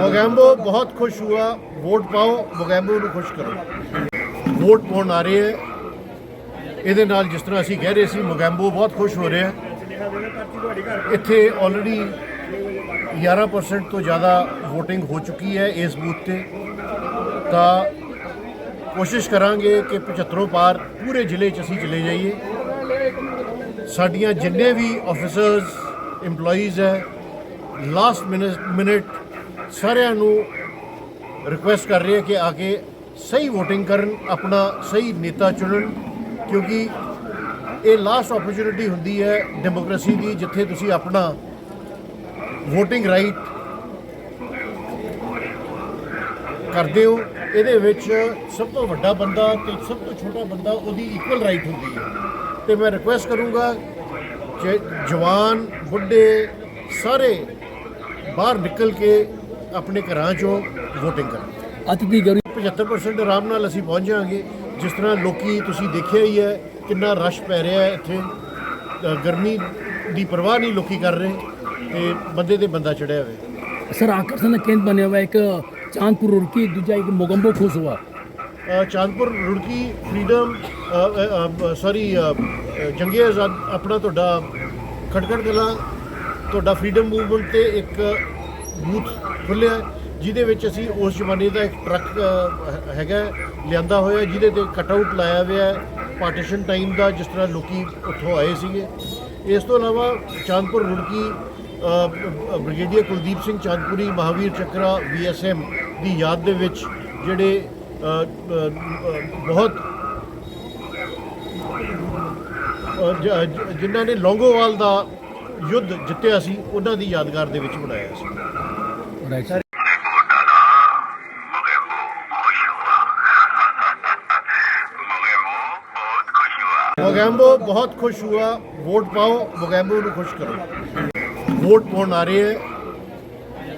मोगैम्बो बहुत खुश हुआ। वोट पाओ मोगैम्बो को खुश करो। वोट पा रहे हैं। ये जिस तरह असं कह रहे थे मोगैम्बो बहुत खुश हो रहे हैं। इतने ऑलरेडी ग्यारह परसेंट तो ज़्यादा वोटिंग हो चुकी है इस बूथ से तो कोशिश करा कि पचहत्तरों पार पूरे ज़िले ची चले जाइए। साढ़िया जिन्हें भी ऑफिसर्स इंपलॉइज़ है लास्ट मिनट मिनट ਸਾਰਿਆਂ ਨੂੰ ਰਿਕੁਐਸਟ ਕਰ ਰਹੇ ਹਾਂ ਕਿ ਆ ਕੇ ਸਹੀ VOTING ਕਰਨ, ਆਪਣਾ ਸਹੀ ਨੇਤਾ ਚੁਣਨ, ਕਿਉਂਕਿ ਇਹ ਲਾਸਟ ਓਪਰਚੁਨਿਟੀ ਹੁੰਦੀ ਹੈ ਡੈਮੋਕ੍ਰੇਸੀ ਦੀ, ਜਿੱਥੇ ਤੁਸੀਂ ਆਪਣਾ VOTING ਰਾਈਟ ਕਰਦੇ ਹੋ। ਇਹਦੇ ਵਿੱਚ ਸਭ ਤੋਂ ਵੱਡਾ ਬੰਦਾ ਤੇ ਸਭ ਤੋਂ ਛੋਟਾ ਬੰਦਾ ਉਹਦੀ ਇਕੁਅਲ ਰਾਈਟ ਹੁੰਦੀ ਹੈ। ਤੇ ਮੈਂ ਰਿਕੁਐਸਟ ਕਰੂੰਗਾ ਜਵਾਨ, ਬੁੱਢੇ ਸਾਰੇ ਬਾਹਰ ਨਿਕਲ ਕੇ ਆਪਣੇ ਘਰਾਂ 'ਚੋਂ VOTING ਕਰਨ। ਅੱਜ ਦੀ ਗਰੀ 75% ਆਰਾਮ ਨਾਲ ਅਸੀਂ ਪਹੁੰਚ ਜਾਾਂਗੇ ਜਿਸ ਤਰ੍ਹਾਂ ਲੋਕੀ ਤੁਸੀਂ ਦੇਖਿਆ ਹੀ ਹੈ ਕਿੰਨਾ ਰਸ਼ ਪੈ ਰਿਹਾ ਹੈ ਇੱਥੇ। ਗਰਮੀ ਦੀ ਪਰਵਾਹ ਨਹੀਂ ਲੋਕੀ ਕਰ ਰਹੇ ਤੇ ਬੰਦੇ ਤੇ ਬੰਦਾ ਚੜਿਆ ਹੋਵੇ ਸਰ ਆਕਰਸ਼ਣ ਦਾ ਕੇਂਦਰ ਬਣਿਆ ਹੋਇਆ ਇੱਕ ਚਾਂਦਪੁਰ ਰੁੜਕੀ ਦੂਜਾ ਇੱਕ ਮੋਗੰਬੋ ਖੁਸ਼ ਹੋਆ। ਚਾਂਦਪੁਰ ਰੁੜਕੀ ਫਰੀडम ਸੌਰੀ ਜੰਗੇ ਆਜ਼ਾਦ ਆਪਣਾ ਤੁਹਾਡਾ ਖਟਕੜ ਕਲਾ ਤੁਹਾਡਾ ਫਰੀडम ਮੂਵਮੈਂਟ ਤੇ ਇੱਕ ਬੂਥ ਖੁੱਲਿਆ ਜਿਹਦੇ ਵਿੱਚ ਅਸੀਂ ਉਸ ਜ਼ਮਾਨੇ ਦਾ ਇੱਕ ਟਰੱਕ ਹੈਗਾ ਲਿਆਂਦਾ ਹੋਇਆ, ਜਿਹਦੇ ਤੇ ਕਟ ਆਊਟ ਲਾਇਆ ਹੋਇਆ ਪਾਰਟੀਸ਼ਨ ਟਾਈਮ ਦਾ ਜਿਸ ਤਰ੍ਹਾਂ ਲੋਕੀ ਉੱਥੋਂ ਆਏ ਸੀਗੇ। ਇਸ ਤੋਂ ਇਲਾਵਾ ਚਾਂਦਪੁਰ ਰੁੜਕੀ ਬ੍ਰਿਗੇਡੀਅਰ ਕੁਲਦੀਪ ਸਿੰਘ ਚਾਂਦਪੁਰੀ, ਮਹਾਵੀਰ ਚੱਕਰਾ ਵੀਐਸਐਮ ਦੀ ਯਾਦ ਦੇ ਵਿੱਚ ਜਿਹੜੇ ਬਹੁਤ ਜਿਨ੍ਹਾਂ ਨੇ ਲੌਂਗੋਵਾਲ ਦਾ ਯੁੱਧ ਜਿੱਤਿਆ ਸੀ, ਉਹਨਾਂ ਦੀ ਯਾਦਗਾਰ ਦੇ ਵਿੱਚ ਬਣਾਇਆ ਸੀ। ਮੋਗੈਂਬੋ ਬਹੁਤ ਖੁਸ਼ ਹੁਆ ਵੋਟ ਪਾਓ, ਮੋਗੈਂਬੋ ਨੂੰ ਖੁਸ਼ ਕਰੋ। ਵੋਟ ਪਾਉਣ ਆ ਰਹੇ ਹੈ।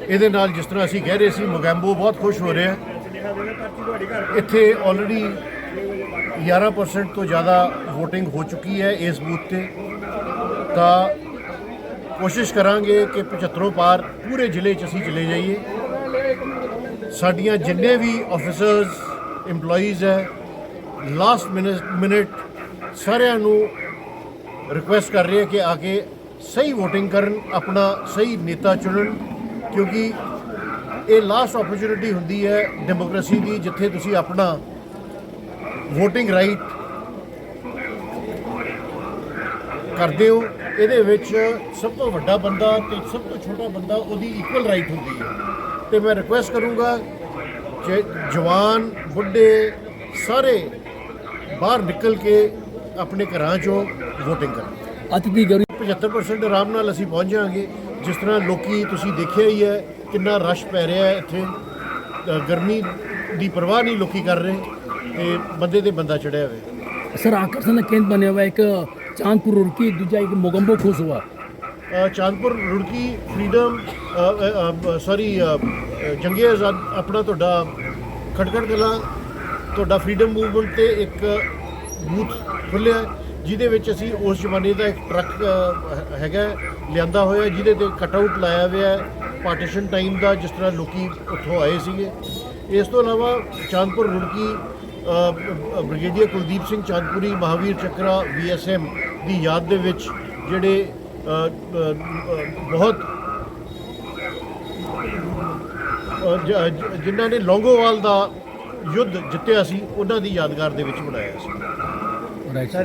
ਇਹਦੇ ਨਾਲ ਜਿਸ ਤਰ੍ਹਾਂ ਅਸੀਂ ਕਹਿ ਰਹੇ ਸੀ, ਮੋਗੈਂਬੋ ਬਹੁਤ ਖੁਸ਼ ਹੋ ਰਿਹਾ ਇੱਥੇ ਆਲਰੇਡੀ 11% ਤੋਂ ਜ਼ਿਆਦਾ VOTING ਹੋ ਚੁੱਕੀ ਹੈ ਇਸ ਬੂਥ ਤੇ। ਤਾਂ ਕੋਸ਼ਿਸ਼ ਕਰਾਂਗੇ ਕਿ 75 ਪਾਰ ਪੂਰੇ ਜ਼ਿਲ੍ਹੇ 'ਚ ਅਸੀਂ ਚਲੇ ਜਾਈਏ। ਸਾਡੀਆਂ ਜਿੰਨੇ ਵੀ ਆਫੀਸਰਸ EMPLOYEES ਹੈ ਲਾਸਟ ਮਿੰਟ ਸਾਰਿਆਂ ਨੂੰ ਰਿਕੁਐਸਟ ਕਰ ਰਹੀ ਹੈ ਕਿ ਆ ਕੇ ਸਹੀ VOTING ਕਰਨ, ਆਪਣਾ ਸਹੀ ਨੇਤਾ ਚੁਣਨ, ਕਿਉਂਕਿ ਇਹ ਲਾਸਟ ਓਪਰਚ्युनिटी ਹੁੰਦੀ ਹੈ ਡੈਮੋਕ੍ਰੇਸੀ ਦੀ, ਜਿੱਥੇ ਤੁਸੀਂ ਆਪਣਾ VOTING ਰਾਈਟ ਕਰਦੇ ਹੋ। ਇਹਦੇ ਵਿੱਚ ਸਭ ਤੋਂ ਵੱਡਾ ਬੰਦਾ ਤੇ ਸਭ ਤੋਂ ਛੋਟਾ ਬੰਦਾ ਉਹਦੀ ਇਕੁਅਲ ਰਾਈਟ ਹੁੰਦੀ ਹੈ। ਤੇ ਮੈਂ ਰਿਕੁਐਸਟ ਕਰੂੰਗਾ ਕਿ ਜਵਾਨ ਬੁੱਢੇ ਸਾਰੇ ਬਾਹਰ ਨਿਕਲ ਕੇ ਆਪਣੇ ਘਰਾਂ 'ਚੋਂ VOTING ਕਰਨ। ਅੱਜ ਦੀ ਗਰੀ 75% ਆਰਾਮ ਨਾਲ ਅਸੀਂ ਪਹੁੰਚ ਜਾਵਾਂਗੇ। ਜਿਸ ਤਰ੍ਹਾਂ ਲੋਕੀ ਤੁਸੀਂ ਦੇਖਿਆ ਹੀ ਹੈ ਕਿੰਨਾ ਰਸ਼ ਪੈ ਰਿਹਾ ਹੈ ਇੱਥੇ। ਗਰਮੀ ਦੀ ਪਰਵਾਹ ਨਹੀਂ ਲੋਕੀ ਕਰ ਰਹੇ ਤੇ ਬੰਦੇ ਤੇ ਬੰਦਾ ਚੜਿਆ ਹੋਇਆ ਸਰ ਆਕਰਸ਼ਣ ਦਾ ਕੇਂਦਰ ਬਣਿਆ ਹੋਇਆ ਇੱਕ ਚਾਂਦਪੁਰ ਰੁੜਕੀ ਦੂਜਾ ਇੱਕ ਮੋਗੰਬੋ ਖੁਸਵਾ ਚਾਂਦਪੁਰ ਰੁੜਕੀ ਫਰੀडम ਸੌਰੀ ਜੰਗੇ ਆਜ਼ਾਦ ਆਪਣਾ ਤੁਹਾਡਾ ਖਟਕੜ ਕਲਾਂ ਤੁਹਾਡਾ ਫਰੀडम ਮੂਵਮੈਂਟ ਤੇ ਇੱਕ ਬੂਥ ਖੁੱਲਿਆ ਜਿਹਦੇ ਵਿੱਚ ਅਸੀਂ ਉਸ ਜ਼ਮਾਨੇ ਦਾ ਇੱਕ ਟਰੱਕ ਹੈਗਾ ਲਿਆਂਦਾ ਹੋਇਆ ਜਿਹਦੇ ਤੇ ਕਟ ਆਊਟ ਲਾਇਆ ਹੋਇਆ ਪਾਰਟੀਸ਼ਨ ਟਾਈਮ ਦਾ ਜਿਸ ਤਰ੍ਹਾਂ ਲੋਕੀ ਉੱਥੋਂ ਆਏ ਸੀਗੇ ਇਸ ਤੋਂ ਇਲਾਵਾ ਚਾਂਦਪੁਰ ਰੁੜਕੀ ਬ੍ਰਿਗੇਡੀਅਰ ਕੁਲਦੀਪ ਸਿੰਘ ਚਾਂਦਪੁਰੀ, ਮਹਾਵੀਰ ਚੱਕਰਾ ਵੀਐਸਐਮ ਦੀ ਯਾਦ ਦੇ ਵਿੱਚ ਜਿਹੜੇ ਬਹੁਤ ਜਿਨ੍ਹਾਂ ਨੇ ਲੌਂਗੋਵਾਲ ਦਾ ਯੁੱਧ ਜਿੱਤਿਆ ਸੀ, ਉਹਨਾਂ ਦੀ ਯਾਦਗਾਰ ਦੇ ਵਿੱਚ ਬਣਾਇਆ ਸੀ।